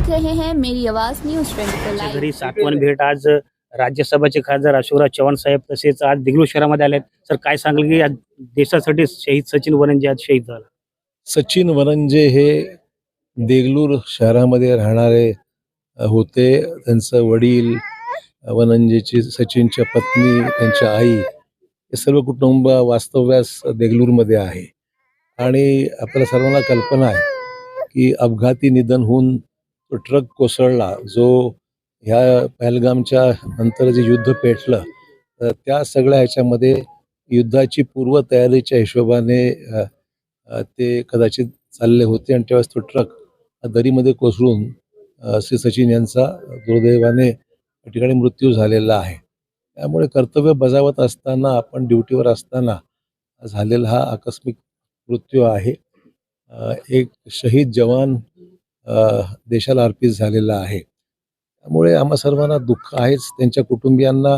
देख रहे हैं। मेरी आवाज न्यूज ट्वेंटी घरी सातवन भेट आज राज्यसभाचे खासदार अशोकराव चव्हाण साहेब तसेच आज दिगलूर शहरामध्ये आलेत. सर काय सांगाल की आज देशासाठी शहीद सचिन वरंजे आज शहीद झाला? सचिन वरंजे हे देगलूर शहरामध्ये राहणारे होते. त्यांचं वडील वनंजेची सचिनच्या पत्नी त्यांच्या आई हे सर्व कुटुंब वास्तव्यास देगलूरमध्ये आहे. आणि आपल्याला सर्वांना कल्पना आहे की अपघाती निधन होऊन तो ट्रक कोसळला जो ह्या पहलगामच्या नंतर जे युद्ध पेटलं तर त्या सगळ्या ह्याच्यामध्ये युद्धाची पूर्वतयारीच्या हिशोबाने ते कदाचित चालले होते आणि त्यावेळेस तो ट्रक दरीमध्ये कोसळून श्री सचिन यांचा दुर्दैवाने त्या ठिकाणी मृत्यू झालेला आहे. त्यामुळे कर्तव्य बजावत असताना आपण ड्युटीवर असताना झालेला हा आकस्मिक मृत्यू आहे. एक शहीद जवान देशाला अर्पित झालेला आहे. त्यामुळे आम्हा सर्वांना दुःख आहेच. त्यांच्या कुटुंबियांना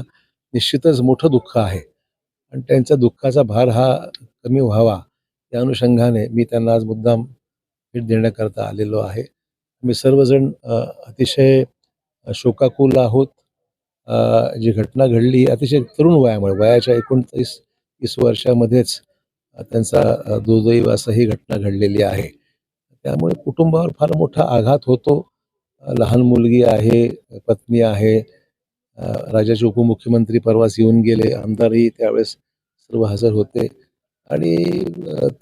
निश्चितच मोठं दुःख आहे. आणि त्यांचा दुःखाचा भार हा कमी व्हावा त्या अनुषंगाने मी त्यांना आज मुद्दाम भेट देण्याकरता आलेलो आहे. मी सर्वजण अतिशय शोकाकुल आहोत. जी घटना घडली अतिशय तरुण वयामुळे वयाच्या एकोणतीस तीस वर्षामध्येच त्यांचा दुर्दैवास दुर्दैव असं ही घटना घडलेली आहे. त्यामुळे कुटुंबावर फार मोठा आघात होतो. लहान मुलगी आहे पत्नी आहे. राज्याचे उपमुख्यमंत्री परवाच येऊन गेले. आमदारही त्यावेळेस सर्व हजर होते. आणि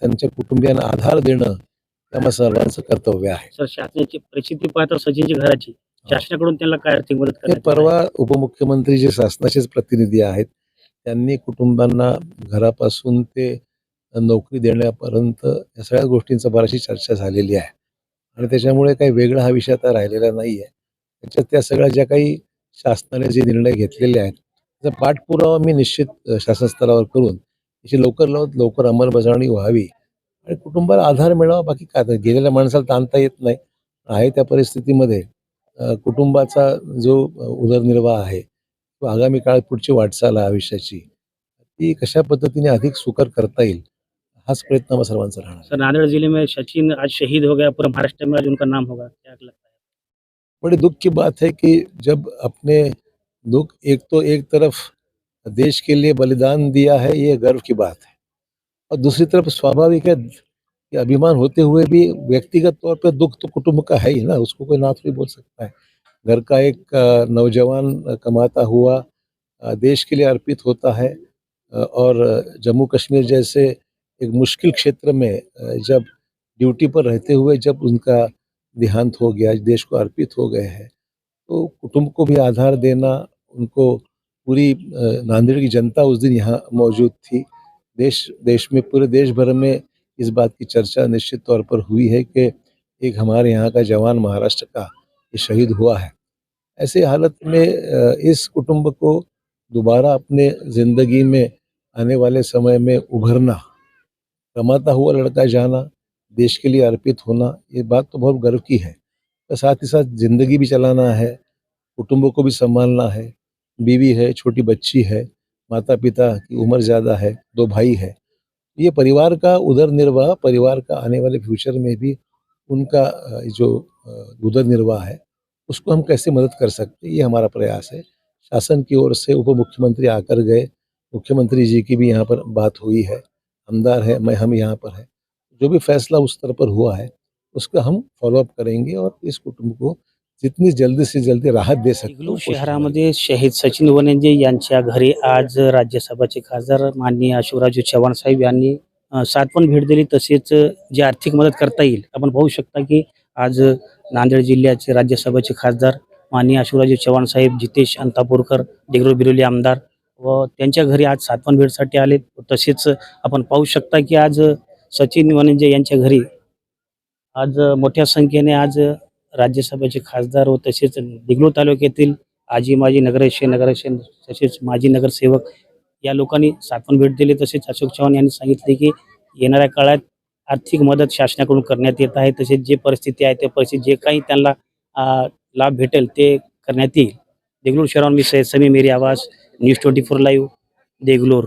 त्यांच्या कुटुंबियांना आधार देणं आम्हा सर्वांचं कर्तव्य आहे. सर शासनाची परिस्थिती पाहता सचिनची घराची. शासनाकडून त्यांना काय आर्थिक मदत परवा उपमुख्यमंत्री जे शासनाचेच प्रतिनिधी आहेत त्यांनी कुटुंबांना घरापासून ते नोकरी देण्यापर्यंत या सगळ्या गोष्टींचा बराचशी चर्चा झालेली आहे. आणि त्याच्यामुळे काही वेगळा हा विषय आता राहिलेला नाही आहे त्याच्यात त्या सगळ्या ज्या काही शासनाने जे निर्णय घेतलेले आहेत त्याचा पाठपुरावा मी निश्चित अ, शासन स्तरावर करून त्याची लवकर लवकर लवकर अंमलबजावणी व्हावी. आणि कुटुंबाला आधार मिळावा बाकी काय गेलेल्या माणसाला ताणता येत नाही. आहे त्या परिस्थितीमध्ये कुटुंबाचा जो उदरनिर्वाह आहे किंवा आगामी काळात पुढची वाटचाल आहे आयुष्याची ती कशा पद्धतीने अधिक सुकर करता येईल? हाच प्रयत्न आम्हा सर्वांचा राहणार सर नांदेड़ ज़िले में सचिन आज शहीद हो गया पूरा महाराष्ट्र में आज उनका नाम होगा क्या लगता है? बड़ी दुख की बात है कि जब अपने दुख एक तो एक तरफ़ देश के लिए बलिदान दिया है ये गर्व की बात है। और दूसरी तरफ़ स्वाभाविक है कि अभिमान होते हुए भी व्यक्तिगत तौर पे दुख तो कुटुंब का है ही ना उसको कोई ना थोड़ी बोल सकता है। घर का एक नौजवान कमाता हुआ देश के लिए अर्पित होता है और जम्मू कश्मीर जैसे एक मुश्किल क्षेत्र में जब ड्यूटी पर रहते हुए जब उनका देहांत हो गया देश को अर्पित हो गए हैं तो कुटुंब को भी आधार देना उनको पूरी नांदेड़ की जनता उस दिन यहाँ मौजूद थी। देश देश में पूरे देश भर में इस बात की चर्चा निश्चित तौर पर हुई है कि एक हमारे यहाँ का जवान महाराष्ट्र का ये शहीद हुआ है। ऐसे हालत में इस कुटुंब को दोबारा अपने ज़िंदगी में आने वाले समय में उभरना कमाता हुआ लड़का जाना, देश के लिए अर्पित होना, ये बात तो बहुत गर्व की है। और साथ ही साथ ज़िंदगी भी चलाना है, कुटुंबों को भी संभालना है। बीवी है, छोटी बच्ची है माता पिता की उम्र ज़्यादा है, दो भाई है। ये परिवार का उधर निर्वाह परिवार का आने वाले फ्यूचर में भी उनका जो उधर निर्वाह है, उसको हम कैसे मदद कर सकते ये हमारा प्रयास है। शासन की ओर से उप मुख्यमंत्री आकर गए। मुख्यमंत्री जी की भी यहाँ पर बात हुई है। आमदार है मैं हम यहाँ पर है। जो भी फैसला उस स्तर पर हुआ है उसका हम फॉलोअप करेंगे और इस कुटुंब को जितनी जल्दी से जल्दी राहत दे सकते शहरामध्ये शहीद सचिन वनेंजे यांच्या घरी आज राज्यसभाचे खासदार माननीय अशोकरावजी चव्हाण साहेब यांनी सातवन भेट दिली. तसेच जी आर्थिक मदत करता येईल आपण पाहू शकता की आज नांदेड जिल्ह्याचे राज्यसभेचे खासदार माननीय अशोकरावजी चव्हाण साहेब जितेश अंतापूरकर देगलूर बिरोली आमदार व त्यांच्या घरी आज सातवन भेटसाठी आले. तसेच आपण पाहू शकता की आज सचिन वनेंजे यांच्या घरी आज मोठ्या संख्येने आज राज्यसभेचे खासदार व तसेच देगलूर तालुक्यातील आजी माजी नगराध्यक्ष नगराध्यक्ष तसेच माजी नगरसेवक या लोकांनी सातवन भेट दिली. तसेच अशोक चव्हाण यांनी सांगितले की येणाऱ्या काळात आर्थिक मदत शासनाकडून करण्यात येत आहे. तसेच जे परिस्थिती आहे त्या परिस्थिती जे काही त्यांना लाभ भेटेल ते करण्यात येईल. देगलूर शहरावर मी समी मेरी आवाज news twenty four live Deglur.